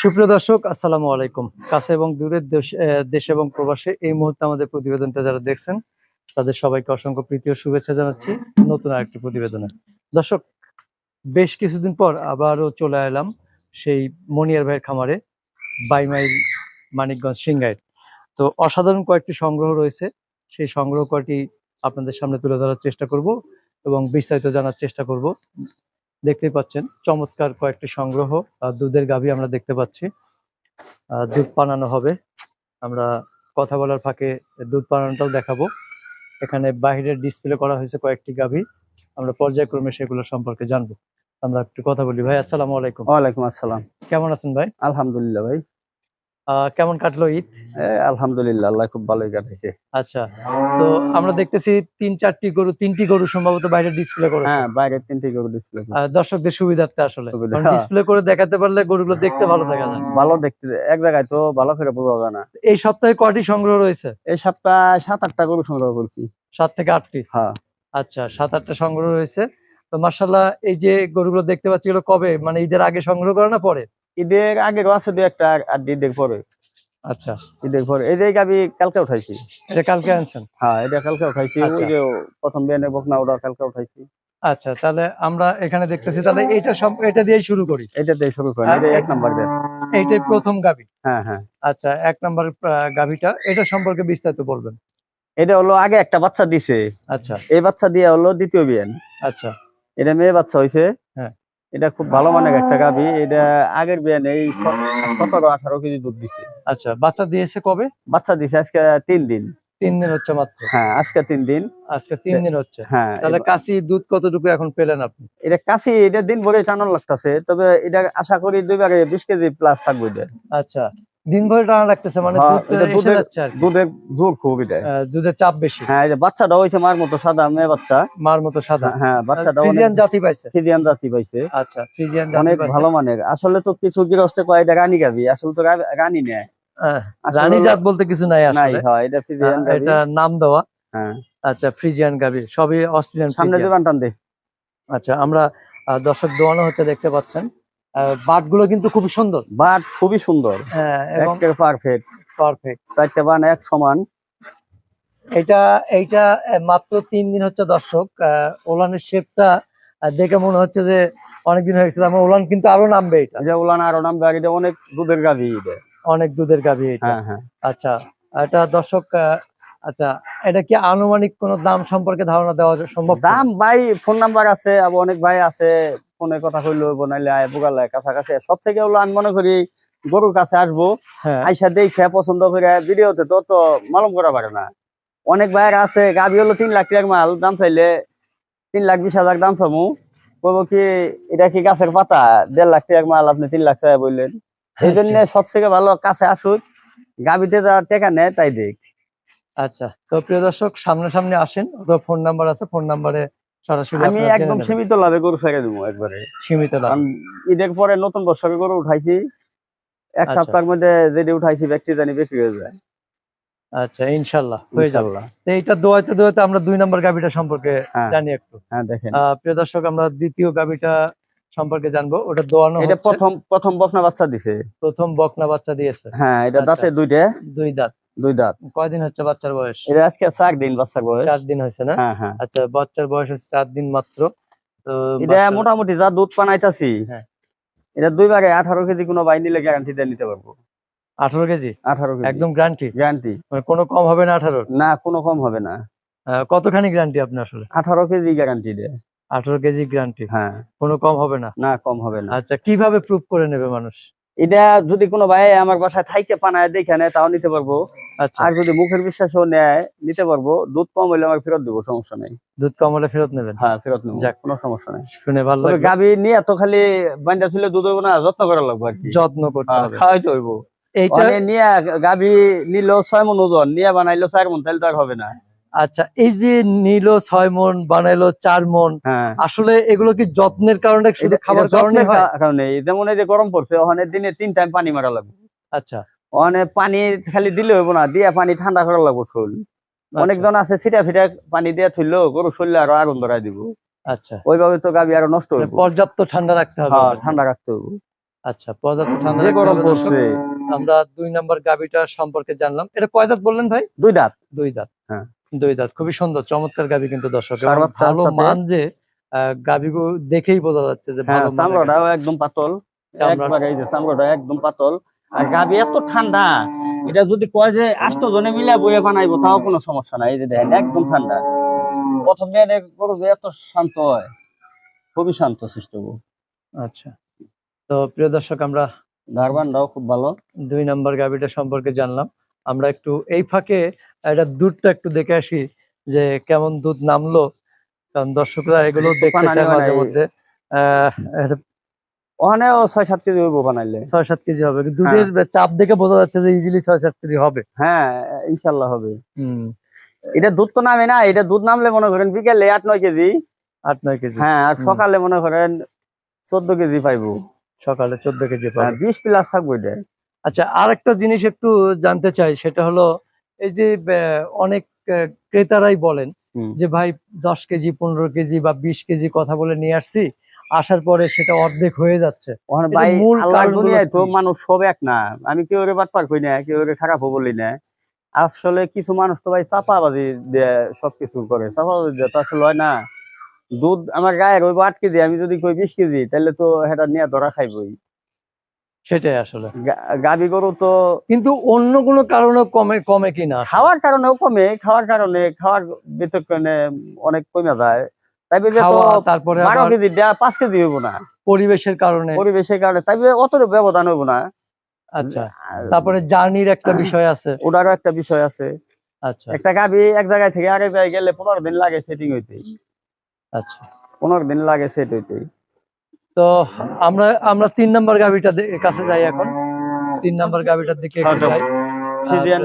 সুপ্রিয় দর্শক, আসসালামু আলাইকুম। কাছে এবং দূরের দেশ এবং প্রবাসে এই মুহূর্তে আমাদের প্রতিবেদনটা যারা দেখছেন, তাদের সবাইকে অসংখ্য প্রীতি ও শুভেচ্ছা জানাচ্ছি নতুন আরেকটি প্রতিবেদনে। দর্শক, বেশ কিছুদিন পর আবারও চলে এলাম সেই মনিয়ার ভাইয়ের খামারে বাইমাইল মানিকগঞ্জ সিংগাইর তো অসাধারণ কয়েকটি সংগ্রহ রয়েছে, সেই সংগ্রহ কয়টি আপনাদের সামনে তুলে ধরার চেষ্টা করব এবং বিস্তারিত জানার চেষ্টা করব। দেখতেই পাচ্ছেন। চমৎকার কয়েকটি সংগ্রহ আর দুধের গাভী আমরা দেখতে পাচ্ছি। আহ, দুধ পানানো হবে। আমরা কথা বলার ফাঁকে দুধ পানানোটাও দেখাবো। এখানে বাহিরের ডিসপ্লে করা হয়েছে কয়েকটি গাভী। আমরা পর্যায়ক্রমে সেগুলো সম্পর্কে জানব। আমরা একটু কথা বলি। ভাই আসসালামু আলাইকুম। ওয়ালাইকুম আসসালাম। কেমন আছেন ভাই? আলহামদুলিল্লাহ ভাই। কেমন কাটলো ঈদ? আলহামদুলিল্লাহ আল্লাহ খুব ভালোই কাটাইছে। আচ্ছা তো আমরা দেখতেছি তিন চারটি গরু তিনটি গরু সম্ভবত বাইরে ডিসপ্লে করে হ্যাঁ বাইরে তিনটি গরু ডিসপ্লে দর্শকদের সুবিধার্থে আসলে। ডিসপ্লে করে দেখাতে পারলে গরুগুলো দেখতে ভালো দেখা যায় ভালো দেখতে এক জায়গায় তো ভালো করে বোঝা যায় না। এই সপ্তাহে কয়টি সংগ্রহ রয়েছে? এই সপ্তাহে সাত আটটা গরু সংগ্রহ করছি। সাত থেকে আটটি? হ্যাঁ। আচ্ছা সাত আটটা সংগ্রহ রয়েছে। তো মার্শাল্লাহ এই যে গরুগুলো দেখতে পাচ্ছি এগুলো কবে? মানে ঈদের আগে সংগ্রহ করে না পরে? ঈদের আগে আছে দু একটা আর ঈদের পরে। আচ্ছা। ঈদের পরে। এই যে গাবি কালকে উঠাইছি। এটা কালকে আনছেন? হ্যাঁ এটা কালকে উঠাইছি। আচ্ছা। ওই যে প্রথম বিয়ানে বকনা ওটা কালকে উঠাইছি। আচ্ছা তাহলে আমরা এখানে দেখতেছি তাহলে এটা সব এটা দিয়েই শুরু করি। এটা দিয়ে শুরু করি। এটা এক নাম্বার দেন। এইটাই প্রথম গাভী? হ্যাঁ হ্যাঁ। আচ্ছা এক নম্বর গাভীটা এটা সম্পর্কে বিস্তারিত বলবেন। এটা হলো আগে একটা বাচ্চা দিছে। আচ্ছা। এই বাচ্চা দিয়ে হলো দ্বিতীয় বিয়ান আচ্ছা। এটা মেয়ে বাচ্চা হয়েছে হ্যাঁ। এটা খুব ভালো মানের একটা গাভি। এটা আগের বিয়ান এই সতেরো আঠারো কেজি দুধ দিছে। আচ্ছা বাচ্চা দিয়েছে কবে? বাচ্চা দিছে আজকে তিন দিন। তিন দিন হচ্ছে মাত্র? হ্যাঁ আজকে তিন দিন। আজকে তিন দিন হচ্ছে? হ্যাঁ তাহলে কাশি দুধ কতটুকু এখন পেলেন আপনি? এটা কাশি এটা দিন ভরে টানান লাগতেছে। তবে এটা আশা করি দুইবারে বিশ কেজি প্লাস থাকবে এটা। আচ্ছা দিন ভরে টানা লাগতেছে মানে হ্যাঁ, দুধ দুধের- জোর খুব এটা। দুধের চাপ বেশি। হ্যাঁ এই যে বাচ্চাটা হয়েছে মার মতো সাদা মেয়ে বাচ্চা। মার মতো সাদা। হ্যাঁ বাচ্চাটা ফ্রিজিয়ান জাতি পাইছে। ফিজিয়ান জাতি পাইছে। আচ্ছা ফ্রিজিয়ান জাতি অনেক ভালো মানের। আসলে তো কিছু গৃহস্থে কয় এটা রানী গাবি আসলে তো রানী নেয়। আসলে রানী জাত বলতে কিছু নাই নাই আসলে। হয় এটা ফিজিয়ান গাবি এটা নাম দেওয়া। হ্যাঁ। আচ্ছা ফ্রিজিয়ান গাভি। সবই অস্ট্রেলিয়ান সামনে ফ্রিজিয়ান। দোকান টান দে। আচ্ছা আমরা দর্শক দোয়ানো হচ্ছে দেখতে পাচ্ছেন। বাটগুলো কিন্তু খুব সুন্দর। বাট খুবই সুন্দর। হ্যাঁ, একের পারফেক্ট পারফেক্ট চারটে বান এক সমান। এটা এইটা মাত্র তিন দিন হচ্ছে দর্শক। ওলানের শেপটা দেখে মনে হচ্ছে যে অনেকদিন হয়ে গেছে। আমার ওলান কিন্তু আরও নামবে এটা। উলান আরও নাম গাড়ি অনেক দুধের গাভি এটা। অনেক দুধের গাভি এটা। হ্যাঁ হ্যাঁ। আচ্ছা এটা দর্শক আচ্ছা এটা কি আনুমানিক কোনো দাম সম্পর্কে ধারণা দেওয়া সম্ভব? দাম ভাই ফোন নাম্বার আছে অনেক ভাই আছে। ফোনে কথা কইলো বনাইলে আয় বুগালে কাছাকাছি। সব থেকে হলো আমি মনে করি গরুর কাছে আসব হ্যাঁ। আইসা দেখে পছন্দ করে ভিডিওতে তো তো মালুম করা পারে না। অনেক ভাইয়ের আছে গাভি হলো তিন লাখ টাকার মাল দাম চাইলে তিন লাখ বিশ হাজার দাম চামু। বলব কি এটা কি গাছের পাতা? দেড় লাখ টাকার মাল আপনি তিন লাখ চাই বললেন এই জন্য সব থেকে ভালো কাছে আসুক গাভিতে যারা টেকা নেয় তাই দেখ। আচ্ছা তো প্রিয় দর্শক সামনাসামনি আসেন অথবা ফোন নাম্বার আছে ফোন নাম্বারে আমি একদম সীমিত লাভে গরু ছেড়ে দেবো একবারে। সীমিত কারণ ঈদের পরে নতুন বছরে গরু উঠাইছি। এক আচ্ছা। সপ্তাহের মধ্যে যেটি উঠাইছি ব্যক্তি জানি বিক্রি হয়ে যায়। আচ্ছা ইনশাল্লাহ হয়ে যাবে। এইটা দোয়াইতে দোয়াইতে আমরা দুই নম্বর গাভিটা সম্পর্কে হ্যাঁ। জানি একটু। হ্যাঁ দেখেন। প্রিয় দর্শক আমরা দ্বিতীয় গাভিটা সম্পর্কে জানব। ওটা দোয়ানো এটা প্রথম প্রথম বকনা বাচ্চা দিছে। প্রথম বকনা বাচ্চা দিয়েছে। হ্যাঁ এটা আচ্ছা। দাঁতে দুইটা। দুই দাঁত। দুই দাঁত। কয়দিন হচ্ছে বাচ্চার বয়স? এটা আজকে চার দিন বাচ্চার বয়স। চার দিন হয়েছে না? হ্যাঁ হ্যাঁ। আচ্ছা বাচ্চার বয়স হচ্ছে চার দিন মাত্র। তো এটা মোটামুটি যা দুধ পানাইতাছি হ্যাঁ। এটা দুইবারে আঠারো কেজি কোনো বাই নিলে গ্যারান্টি দিয়ে নিতে পারব। আঠারো কেজি? আঠারো কেজি। একদম গ্যারান্টি গ্যারান্টি মানে কোনো কম হবে না আঠারোর? না কোনো কম হবে না। কতখানি গ্যারান্টি আপনি আসলে? আঠারো কেজি গ্যারান্টি দেয়। আঠারো কেজি গ্যারান্টি হ্যাঁ। কোনো কম হবে না? না কম হবে না। আচ্ছা কীভাবে প্রুফ করে নেবে মানুষ? এটা যদি কোনো ভাই আমার বাসায় থাইকে পানায় দেখে নেয় তাও নিতে পারব। আচ্ছা। আর যদি মুখের বিশ্বাসও নেয় নিতে পারব। দুধ কম হইলে আমার ফেরত দেবো সমস্যা নেই। দুধ কম হলে ফেরত নেবেন? হ্যাঁ ফেরত নেব যাক। কোনো সমস্যা নেই। শুনে ভালো লাগল। গাভি নিয়ে তো খালি বান্ধা ছিল দুধ হইবো না যত্ন করা লাগবে আর কি। যত্ন করতে হ্যাঁ, হবে। খাওয়াইতে হইব। এইটা নিয়ে গাভি নিল ছয় মন ওজন নিয়ে বানাইলো চার মন তাহলে তো আর হবে না। আচ্ছা এই যে নিল ছয় মন বানাইলো চার মন হ্যাঁ। আসলে এগুলো কি যত্নের কারণে শুধু খাবার কারণে কারণে। যেমন এই যে গরম পড়ছে ওখানে দিনে তিন টাইম পানি মারা লাগবে। আচ্ছা। ওখানে পানি খালি দিলে হইব না দিয়ে পানি ঠান্ডা করা লাগবে শরীর আচ্ছা, অনেকজন আছে ছিটা ফিটা পানি দিয়ে থইলো গরু শরীরে আরও আগুন ধরাই দিব। আচ্ছা। ওইভাবে তো গাভি আরও নষ্ট হবে পর্যাপ্ত ঠান্ডা রাখতে হবে হ্যাঁ ঠান্ডা রাখতে হবে আচ্ছা পর্যাপ্ত ঠান্ডা গরম পড়ছে। আমরা দুই নাম্বার গাবিটা সম্পর্কে জানলাম। এটা কয় দাঁত বললেন ভাই? দুই দাঁত। দুই দাঁত। হ্যাঁ। দুই দাঁত খুবই সুন্দর চমৎকার গাবি কিন্তু দর্শক। ভালো মান যে গাবিগুলো দেখেই বোঝা যাচ্ছে যে হ্যাঁ ভালো চামড়াটাও একদম পাতল। চামড়াটা একদম পাতল। আর গাবি এত ঠান্ডা এটা যদি কয় যে আষ্ট জনে মিলে বইয়ে বানাইবো তাও কোনো সমস্যা নাই। এই যে দেখেন একদম ঠান্ডা। প্রথম দিনে গরু যে এত শান্ত হয় খুবই শান্ত সৃষ্ট আচ্ছা। তো প্রিয় দর্শক আমরা ধারবানটাও খুব ভালো। দুই নাম্বার গাবিটা সম্পর্কে জানলাম। আমরা একটু এই ফাঁকে এটা দুধটা একটু দেখে আসি যে কেমন দুধ নামলো। কারণ দর্শকরা এগুলো দেখতে চায় মাঝে মধ্যে। ছয় সাত কেজি হইব বানাইলে। ছয় সাত কেজি হবে। দুধের চাপ দেখে বোঝা যাচ্ছে যে ইজিলি ছয় সাত কেজি হবে। হ্যাঁ ইনশাল্লাহ হবে। হুম। এটা দুধ তো নামে না এটা দুধ নামলে মনে করেন বিকেলে আট নয় কেজি। আট নয় কেজি। হ্যাঁ আর সকালে মনে করেন চোদ্দ কেজি পাইবো। সকালে চোদ্দ কেজি হ্যাঁ বিশ প্লাস থাকব এটা। আচ্ছা আর একটা জিনিস একটু জানতে চাই সেটা হলো এই যে অনেক ক্রেতারাই বলেন যে ভাই দশ কেজি পনেরো কেজি বা বিশ কেজি কথা বলে নিয়ে আসছি। আসার পরে সেটা অর্ধেক হয়ে যাচ্ছে। তো মানুষ সব এক না। আমি কেউ রে বাটপার কই না কেউ রে খারাপও বলি না। আসলে কিছু মানুষ তো ভাই চাপাবাজি দিয়ে সবকিছু করে। চাপাবাজি দিয়ে তো আসলে হয় না। দুধ আমার গায়ে রইব আট কেজি আমি যদি কই বিশ কেজি তাহলে তো সেটা নিয়ে ধরা খাইবই। সেটাই আসলে। গা- গাভী গরু তো কিন্তু অন্য কোনো কারণে কমে কমে কিনা খাওয়ার কারণেও কমে খাওয়ার কারণে খাওয়ার ভিতর অনেক কমে যায়। তাই বলে তো তারপরে বারো কেজি পাঁচ কেজি হইব না। পরিবেশের কারণে। পরিবেশের কারণে তাই অত ব্যবধান হইব না। আচ্ছা। তারপরে জার্নির একটা বিষয় আছে। ওটারও একটা বিষয় আছে। আচ্ছা। একটা গাভি এক জায়গায় থেকে আরেক জায়গায় গেলে পনেরো দিন লাগে সেটিং হইতে। আচ্ছা। পনেরো দিন লাগে সেট হইতে। তো আমরা আমরা তিন নাম্বার গাভিটা কাছে যাই এখন। তিন নাম্বার গাভিটার দিকে হ্যাঁ, যাই। ফিজিয়ান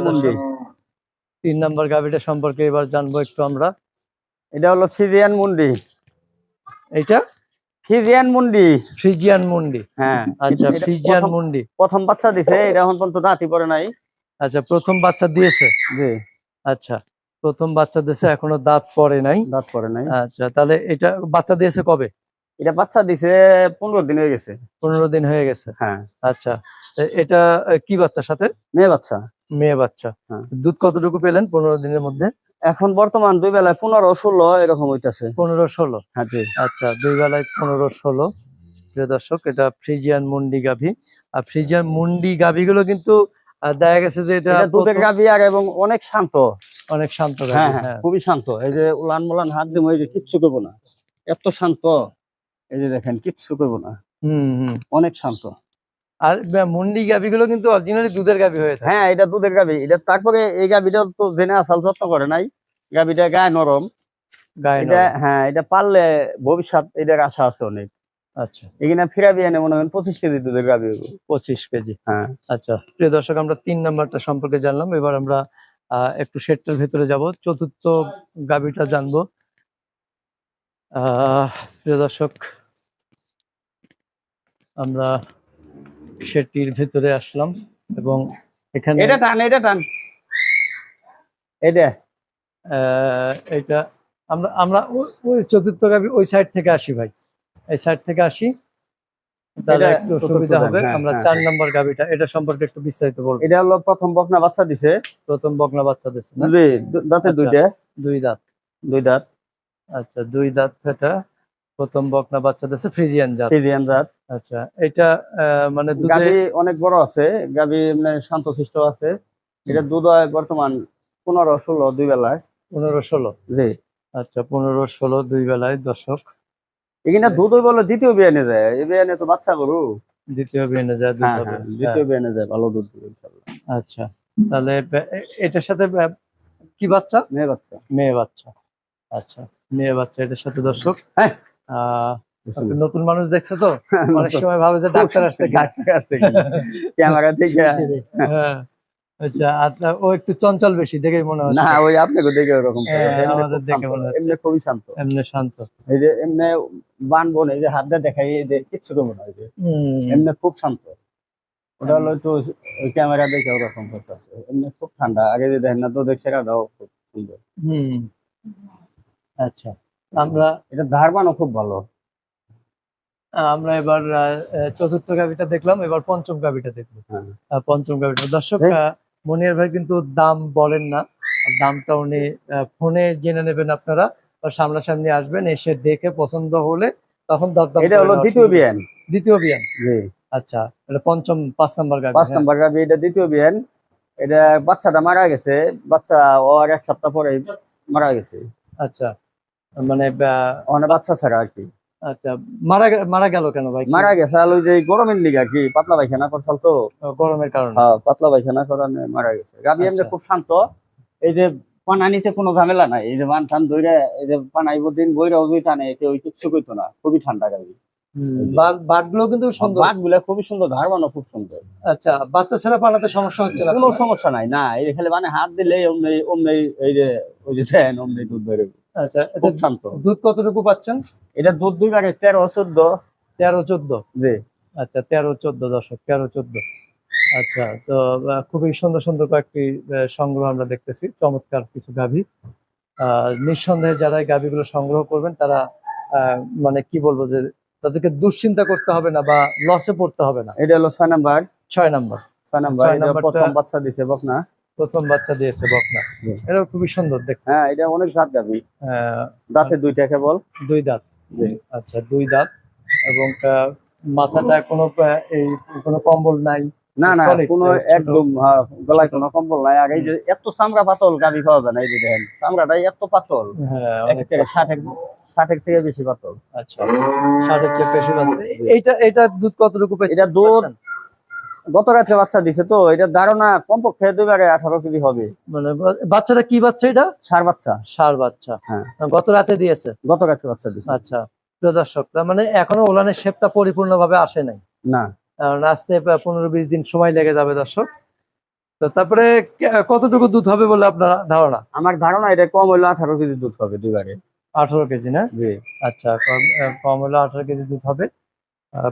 তিন নাম্বার গাভিটা সম্পর্কে এবার জানব একটু আমরা। এটা হলো ফিজিয়ান মুন্ডি। এইটা? ফিজিয়ান মুন্ডি। ফ্রিজিয়ান মুন্ডি। হ্যাঁ। আচ্ছা এটা ফ্রিজিয়ান প্রথম- মুন্ডি। প্রথম বাচ্চা দিছে এটা এখন পর্যন্ত রাতি পরে নাই। আচ্ছা প্রথম বাচ্চা দিয়েছে? জি। আচ্ছা প্রথম বাচ্চা দিয়েছে এখনও দাঁত পড়ে নাই। দাঁত পরে নাই। আচ্ছা তাহলে এটা বাচ্চা দিয়েছে কবে? এটা বাচ্চা দিছে পনেরো দিন হয়ে গেছে। পনেরো দিন হয়ে গেছে। হ্যাঁ। আচ্ছা এটা কি বাচ্চার সাথে? মেয়ে বাচ্চা। মেয়ে বাচ্চা। হ্যাঁ। দুধ কতটুকু পেলেন পনেরো দিনের মধ্যে? এখন বর্তমান দুই বেলায় পনেরো ষোলো এরকম হইতাছে। পনেরো ষোলো। হ্যাঁ আচ্ছা দুই বেলায় পনেরো ষোলো। প্রিয় দর্শক এটা ফ্রিজিয়ান মুন্ডি গাভী। আর ফ্রিজিয়ান মুন্ডি গাভিগুলো কিন্তু দেখা গেছে যে এটা দুধের গাভি আর এবং অনেক শান্ত। অনেক শান্ত হ্যাঁ হ্যাঁ হ্যাঁ। খুবই শান্ত। এই যে উলান মুলান হাত দিয়ে কিচ্ছু করব না। এত শান্ত। এই যে দেখেন কিচ্ছু করব না। হুম হুম। অনেক শান্ত। আর মুন্ডি গাভিগুলো কিন্তু অরিজিনালি দুধের গাভি হয়ে থাকে। হ্যাঁ এটা দুধের গাভি। এটা তারপরে এই গাভিটা তো জেনে আসাল যত্ন করে নাই। গাভিটা গায়ে নরম। এটা হ্যাঁ এটা পারলে ভবিষ্যৎ এটার আশা আছে অনেক। আচ্ছা। এখানে ফিরাবি এনে মনে হয় পঁচিশ কেজি দুধের গাভি পঁচিশ কেজি। হ্যাঁ। আচ্ছা প্রিয় দর্শক আমরা তিন নাম্বারটা সম্পর্কে জানলাম। এবার আমরা আহ, একটু শেডটার ভেতরে যাব। চতুর্থ গাবিটা জানব। প্রিয় দর্শক আমরা সেটির ভেতরে আসলাম এবং এখানে এটা টান এটা টান। এটা এটা আমরা আমরা ওই চতুর্থ গাবি ওই সাইড থেকে আসি ভাই। এই সাইড থেকে আসি। তাহলে একটু সুবিধা হবে। হ্যাঁ, আমরা হ্যাঁ, চার হ্যাঁ। নম্বর গাবিটা এটা সম্পর্কে একটু বিস্তারিত বলব। এটা হলো প্রথম বকনা বাচ্চা দিছে। প্রথম বকনা বাচ্চা দিছে দাঁতে আচ্ছা। দুইটা। দুই দাঁত। দুই দাঁত। আচ্ছা দুই দাঁত এটা। প্রথম বকনা বাচ্চা দিচ্ছে ফ্রিজিয়ান জাত। ফিজিয়ান জাত। আচ্ছা এটা মানে গাভি অনেক বড় আছে গাভি মানে শান্তশিষ্ট আছে। এটা দুধ হয় বর্তমান পনেরো ষোলো দুই বেলায়। পনেরো ষোলো। জি। আচ্ছা পনেরো ষোলো দুই বেলায় দশক এখানে দুধ বলে দ্বিতীয় বিয়ানে যায়। এই বিয়ানে তো বাচ্চা গরু। দ্বিতীয় বিয়ে যায় দুধ হ্যাঁ হবে। হ্যাঁ হ্যাঁ, দ্বিতীয় বিয়ানে যায় ভালো দুধ দিবে আচ্ছা তাহলে এটার সাথে কি বাচ্চা? মেয়ে বাচ্চা। মেয়ে বাচ্চা। আচ্ছা। মেয়ে বাচ্চা এটার সাথে দর্শক। হ্যাঁ। নতুন মানুষ দেখছে তো? অনেক সময় ভাবে যে ডাক্তার আসছে ডাক্তার আসছে ক্যামেরা থেকে হ্যাঁ। আচ্ছা আচ্ছা ও একটু চঞ্চল বেশি দেখেই মনে না ওই আপনাকে দেখে ওরকম। হ্যাঁ, এমনি আমাদের দেখে মনে হচ্ছে। এমনি খুবই শান্ত। এমনি শান্ত। এই যে এমনি বানবো না এই যে হাত দিয়ে দেখাই এই যে কিচ্ছু করব না এই যে। হুম, এমনি খুব শান্ত। ওটা হলো একটু ক্যামেরা দেখে ওরকম করতেছে। এমনি খুব ঠান্ডা। আগে যে দেখেন না তো দেখে সেটাও খুব সুন্দর। হুম। আচ্ছা আমরা এটা ধারবানও খুব ভালো আমরা এবার চতুর্থ গাভিটা দেখলাম এবার পঞ্চম গাভিটা দেখব হ্যাঁ। পঞ্চম গাভিটা দর্শক। মনিয়ার ভাই কিন্তু দাম বলেন না দামটা উনি ফোনে জেনে নেবেন আপনারা সামনাসামনি আসবেন এসে দেখে পছন্দ হলে তখন দরদাম এটা হলো দ্বিতীয়। বিয়ান দ্বিতীয় বিয়ান জি আচ্ছা এটা পঞ্চম পাঁচ নাম্বার গাভি পাঁচ হ্যাঁ। নাম্বার গাবি এটা দ্বিতীয় বিয়ান এটা বাচ্চাটা মারা গেছে বাচ্চা ওর এক সপ্তাহ পরে মারা গেছে আচ্ছা মানে ওখানে বাচ্চা ছাড়া আর কি। আচ্ছা মারা মারা গেল কেন ভাই? মারা গেছে আর ওই যে গরমের লিগে আর কি পাতলা পায়খানা করছাল তো। গরমের কারণে। হ্যাঁ পাতলা পায়খানা করানে মারা গেছে। গাবি এমনি আচ্ছা। খুব শান্ত। এই যে কোনো ঝামেলা নাই। এই যে বান টান ধরে এই যে পানাইব দিন বইরা ওই টানে এতে ওই কিচ্ছু না। খুবই ঠান্ডা গাবি কিন্তু সুন্দর। গুলা খুবই সুন্দর খুব সুন্দর। আচ্ছা বাচ্চা পালাতে সমস্যা হচ্ছে না? কোনো সমস্যা নাই না এই খালি মানে হাত দিলে অমনি অমনি এই যে ওই যে দেন অমনি দুধ বেরোবে আচ্ছা এটা শান্ত। দুধ কতটুকু পাচ্ছেন? এটা দুধ দুই বারে তেরো চোদ্দ। তেরো চোদ্দ? জি। আচ্ছা তেরো চোদ্দ দশক তেরো চোদ্দ। আচ্ছা তো খুবই সুন্দর সুন্দর কয়েকটি সংগ্রহ আমরা দেখতেছি। চমৎকার কিছু গাভী। আহ, নিঃসন্দেহে যারা এই গাভীগুলো সংগ্রহ করবেন তারা আহ, মানে কি বলব যে তাদেরকে দুশ্চিন্তা করতে হবে না বা লসে পড়তে হবে না। এটা হলো ছয় নাম্বার। ছয় নাম্বার। ছয় নাম্বার প্রথম বাচ্চা দিছে বকনা। প্রথম বাচ্চা দিয়েছে বকনা। এটা খুবই সুন্দর দেখতে হ্যাঁ এটা অনেক জাত গাবি দাঁতে দুইটা কেবল দুই দাঁত। আচ্ছা দুই দাঁত এবং মাথাটা কোনো এই কোনো কম্বল নাই। না না কোনো একদম গলায় কোনো কম্বল নাই। আর এই যে এত চামড়া পাতল গাবি পাওয়া যায় না এই যে দেখেন চামড়াটাই এত পাতল। হ্যাঁ ষাটের থেকে বেশি পাতল। আচ্ছা ষাটের চেয়ে বেশি বাচ্চা এইটা এটা দুধ কতটুকু এটা দুধ গত রাত্রে বাচ্চা দিছে তো এটা ধারণা কমপক্ষে দুইবারে আঠারো কেজি হবে। মানে বাচ্চাটা কি বাচ্চা এটা? সার বাচ্চা। সার বাচ্চা। হ্যাঁ। গত রাতে দিয়েছে? গত রাত্রে বাচ্চা দিছে। আচ্ছা প্রিয় দর্শক মানে এখনও ওলানের শেপটা পরিপূর্ণভাবে আসে নাই? না। কারণ আসতে পনেরো বিশ দিন সময় লেগে যাবে দর্শক। তো তারপরে কতটুকু দুধ হবে বলে আপনার ধারণা? আমার ধারণা এটা কম হইল আঠারো কেজি দুধ হবে দুইবারে। আঠারো কেজি না? জি। আচ্ছা কম হলে আঠারো কেজি দুধ হবে।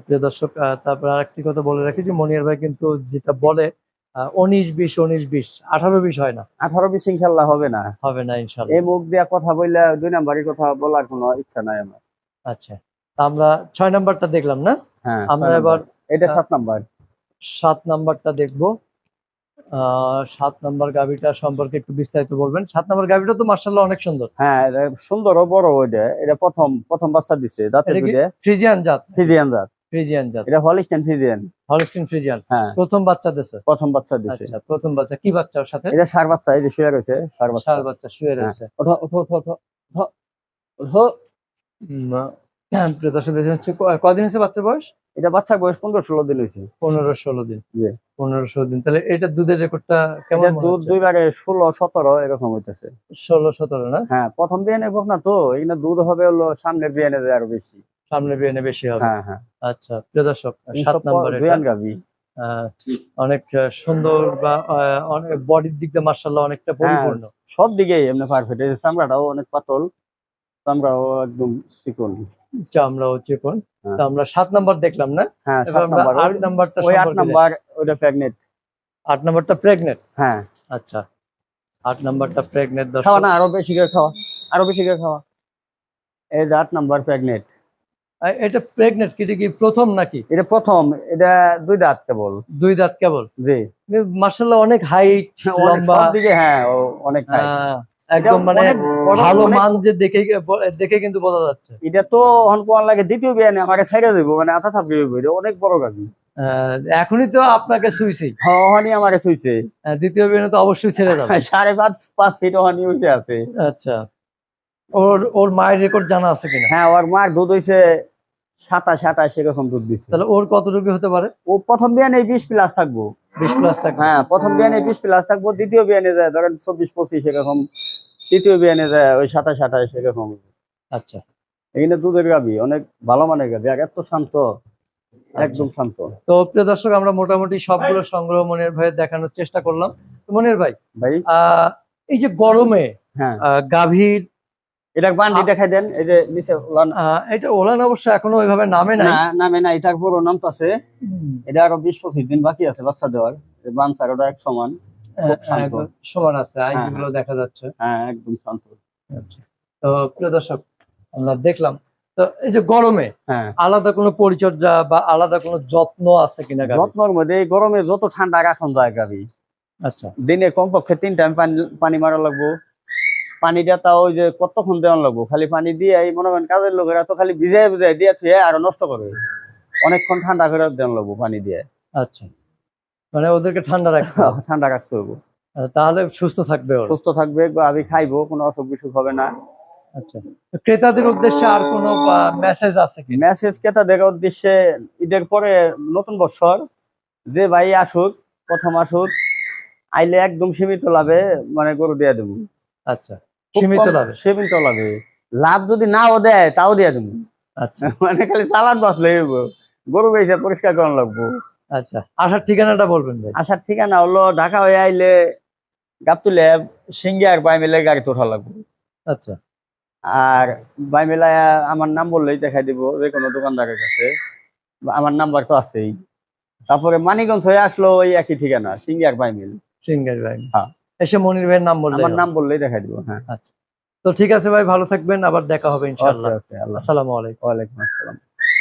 প্রিয় দর্শক তারপর আর একটি কথা বলে রাখি যে মনিয়ার ভাই কিন্তু যেটা বলে উনিশ বিশ উনিশ বিশ আঠারো বিশ হয় না। আঠারো বিশ ইনশাল্লাহ হবে না। হবে না ইনশাল্লাহ। এই মুখ দিয়া কথা বললে দুই নাম্বারের কথা বলার কোনো ইচ্ছা নাই আমার। আচ্ছা আমরা ছয় নাম্বারটা দেখলাম না? হ্যাঁ আমরা এবার এটা সাত নাম্বার। সাত নাম্বারটা দেখব। সাত নাম্বার গাভিটা সম্পর্কে একটু বিস্তারিত বলবেন। সাত নাম্বার গাভিটা তো মার্শাল্লাহ অনেক সুন্দর। হ্যাঁ সুন্দর ও বড় ওইটা। এটা প্রথম প্রথম বাচ্চা দিছে দাঁতে? দুইটা। ফ্রিজিয়ান জাত? ফিজিয়ান দাঁত ফ্রিজিয়ান জাত। এটা হলিস্টেন ফিজিয়ান হলস্টিন ফ্রিজিয়ান। হ্যাঁ। প্রথম বাচ্চা দিছে? প্রথম বাচ্চা দিছে। আচ্ছা প্রথম বাচ্চা। কি বাচ্চা ওর সাথে? এটা সার বাচ্চা এই যে শুয়ে রয়েছে সার বাচ্চা। ষাঁড় বাচ্চা শুয়ে রয়েছে। ওঠো ওঠো ওঠো ওঠো ওঠো, কদিন হচ্ছে বাচ্চার বয়স? এটা বাচ্চা বয়স পনেরো ষোলো দিন হয়েছে। পনেরো ষোলো দিন। পনেরো ষোলো দিন। তাহলে এটা দুধের রেকর্ডটা কেমন দুধ হচ্ছে? দুইবারে ষোলো সতেরো এরকম হইতেছে। ষোলো সতেরো না? হ্যাঁ প্রথম বিয়ানে হোক না তো এখানে দুধ হবে হলো সামনের বিয়ানে আরও বেশি। সামনে বিয়ে বেশি হবে। হ্যাঁ হ্যাঁ। আচ্ছা প্রিয় দর্শক সাত নম্বর অনেক সুন্দর বা অনেক বডির দিক দিয়ে মার্শাল্লাহ অনেকটা পরিপূর্ণ। সব দিকেই এমনি পারফেক্ট চামড়াটাও অনেক পাতল চামড়াও একদম চিকন। চামড়াও চিকন হ্যাঁ। তো আমরা সাত নাম্বার দেখলাম না? হ্যাঁ সাত নাম্বার। আট নাম্বারটা ওই আট নাম্বার ওইটা প্রেগনেন্ট আট নাম্বারটা প্রেগনেন্ট হ্যাঁ। আচ্ছা। আট নাম্বারটা প্রেগনেন্ট খাওয়া দর্শক না আরও বেশি করে খাওয়া। আরও বেশি করে খাওয়া। এই আট নাম্বার প্রেগনেন্ট এটা প্রেগনেন্ট কি কি প্রথম নাকি? এটা প্রথম এটা দুই দাঁত কেবল। দুই দাঁত কেবল? জি। মার্শাল্লাহ অনেক হাইট লম্বা। দিকে হ্যাঁ অনেক high। একদম মানে ভালো অনেক- মান যে দেখে দেখে কিন্তু বোঝা যাচ্ছে। এটা তো কোয়ান লাগে দ্বিতীয় বিয়ানে আমাকে ছাইড়া দেবো মানে আধা থাপড়ি হইব এটা অনেক বড় গাবি এখনই তো আপনাকে সুইছি হ্যাঁ ওখানে আমাকে শুইছে। দ্বিতীয় বিয়ে তো অবশ্যই ছেড়ে যাবে। সাড়ে পাঁচ পাঁচ ফিট ওখানে উঠে আছে। আচ্ছা। ওর ওর মায়ের রেকর্ড জানা আছে কিনা? হ্যাঁ ওর মার দুধ হইছে সাতাশ আঠাশ এরকম দুধ দিচ্ছে তাহলে ওর কতটুকু হতে পারে? ও প্রথম বিয়ানে বিশ প্লাস থাকব। বিশ প্লাস থাকবে। হ্যাঁ প্রথম বিয়ানে বিশ প্লাস থাকব দ্বিতীয় বিয়ানে যায় ধরেন চব্বিশ পঁচিশ এরকম। তৃতীয় বিয়ানে যায় ওই সাতাশ আঠাশ এরকম। আচ্ছা। এখানে দুধের গাবি অনেক ভালো মানের গাবি আর এত শান্ত একদম শান্ত। তো প্রিয় দর্শক আমরা মোটামুটি সবগুলো সংগ্রহ মনের ভাইয়ের দেখানোর চেষ্টা করলাম। মনের ভাই ভাই। এই যে গরমে হ্যাঁ। গাভীর এটা বান্ডি দেখাই দেন এই যে নিচে আহ, এটা ওলান অবশ্য এখনও ওইভাবে নামে না নামে নাই তারপর নাম তো আছে। এটা আরও বিশ পঁচিশ দিন বাকি আছে বাচ্চা দেওয়ার বানসার ওটা এক সমান। একদম সমান আছে হ্যাঁ, আইগুলো দেখা যাচ্ছে। হ্যাঁ একদম শান্ত। আচ্ছা। তো প্রিয় দর্শক আমরা দেখলাম তো এই যে গরমে হ্যাঁ। আলাদা কোনো পরিচর্যা বা আলাদা কোনো যত্ন আছে কিনা? যত্নর মধ্যে এই গরমে যত ঠান্ডা রাখন যায় গাবি আচ্ছা। দিনে কমপক্ষে তিন টাইম পানি পানি মারা লাগবো। পানিটা তাও ওই যে কতক্ষণ দেওয়ান লাগবো? খালি পানি দিয়ে এই মনে করেন কাজের লোকেরা তো খালি ভিজাই ভিজাই দিয়ে থুয়ে আরও নষ্ট করে অনেকক্ষণ ঠান্ডা করে দেওয়ান লাগবো পানি দিয়ে। আচ্ছা। মানে ওদেরকে ঠান্ডা রাখতে ঠান্ডা রাখতে হবে। তাহলে সুস্থ থাকবে সুস্থ থাকবে আমি খাইবো কোনো অসুখ বিসুখ হবে না। আচ্ছা ক্রেতাদের উদ্দেশ্যে আর কোনো মেসেজ আছে কি মেসেজ উদ্দেশ্যে ঈদের পরে নতুন বছর যে ভাই আসুক প্রথম আসুক আইলে একদম সীমিত লাভে মানে গরু দিয়ে দেবো। আচ্ছা সীমিত লাভে? সীমিত লাভে। লাভ যদি নাও দেয় তাও দিয়ে দেবো। আচ্ছা। মানে খালি চালান বাঁচলে গরু বেঁচে পরিষ্কার করানো লাগবো। আচ্ছা আসার ঠিকানাটা বলবেন ভাই। আসার ঠিকানা হলো ঢাকা হয়ে আইলে গাবতুলে সিঙ্গে আর বাই মিলে গাড়ি তোঠা লাগবো। আচ্ছা। আর বাই মেলায় আমার নাম বললেই দেখাই দিব যে কোনো দোকানদারের কাছে। আমার নাম্বার তো আছেই। তারপরে মানিগঞ্জ হয়ে আসলো ওই একই ঠিকানা সিঙ্গে আর বাই মিল সিঙ্গার ভাই হ্যাঁ। এসে মনির ভাইয়ের নাম বললে আমার নাম বললেই দেখাই দিব হ্যাঁ। আচ্ছা। তো ঠিক আছে ভাই ভালো থাকবেন আবার দেখা হবে ইনশাআল্লাহ। আসসালামু আলাইকুম। ওয়ালাইকুম আসসালাম।